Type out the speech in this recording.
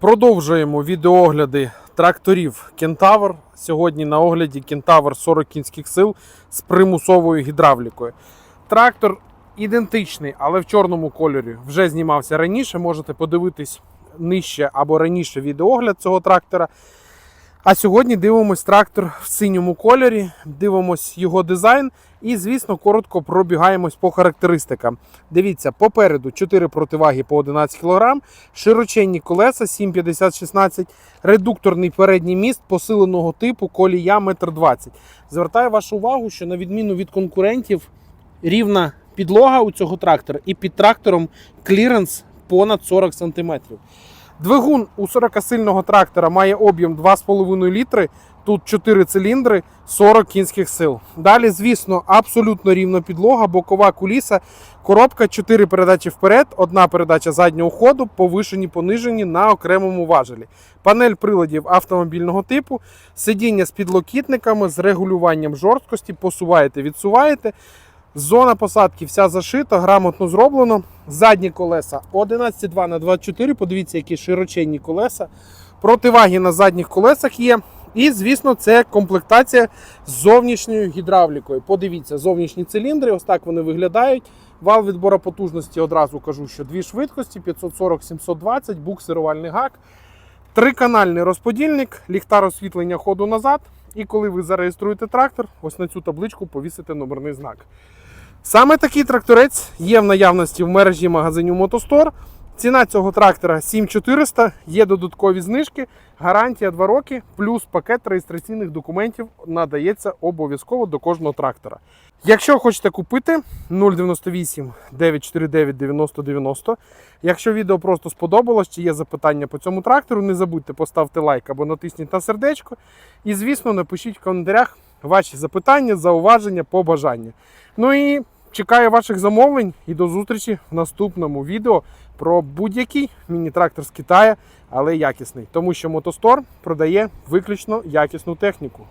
Продовжуємо відеогляди тракторів Кентавр. Сьогодні на огляді Кентавр 40 кінських сил з примусовою гідравлікою. Трактор ідентичний, але в чорному кольорі. Вже знімався раніше. Можете подивитись нижче або раніше відеогляд цього трактора. А сьогодні дивимось трактор в синьому кольорі, дивимось його дизайн і, звісно, коротко пробігаємось по характеристикам. Дивіться, попереду 4 противаги по 11 кг, широченні колеса 7,50-16, редукторний передній міст посиленого типу колія 1,20 м. Звертаю вашу увагу, що на відміну від конкурентів, рівна підлога у цього трактора і під трактором кліренс понад 40 см. Двигун у 40-сильного трактора має об'єм 2,5 літри. Тут 4 циліндри, 40 кінських сил. Далі, звісно, абсолютно рівна підлога, бокова куліса, коробка, 4 передачі вперед, одна передача заднього ходу, повишені, понижені на окремому важелі. Панель приладів автомобільного типу, сидіння з підлокітниками, з регулюванням жорсткості, посуваєте, відсуваєте. Зона посадки вся зашита, грамотно зроблено. Задні колеса 11,2 на 24. Подивіться, які широченні колеса. Противаги на задніх колесах є. І, звісно, це комплектація з зовнішньою гідравлікою. Подивіться, зовнішні циліндри, ось так вони виглядають. Вал відбору потужності одразу кажу, що дві швидкості 540-720, буксирувальний гак. Триканальний розподільник, ліхтар освітлення ходу назад. І коли ви зареєструєте трактор, ось на цю табличку повісите номерний знак. Саме такий тракторець є в наявності в мережі магазинів Мотостор. Ціна цього трактора 7400, є додаткові знижки, гарантія 2 роки, плюс пакет реєстраційних документів надається обов'язково до кожного трактора. Якщо хочете купити 098 949 90 90. Якщо відео просто сподобалось, чи є запитання по цьому трактору, не забудьте поставити лайк або натисніть на сердечко. І, звісно, напишіть в коментарях ваші запитання, зауваження, побажання. Ну і чекаю ваших замовлень і до зустрічі в наступному відео про будь-який міні-трактор з Китаю, але якісний, тому що Мотостор продає виключно якісну техніку.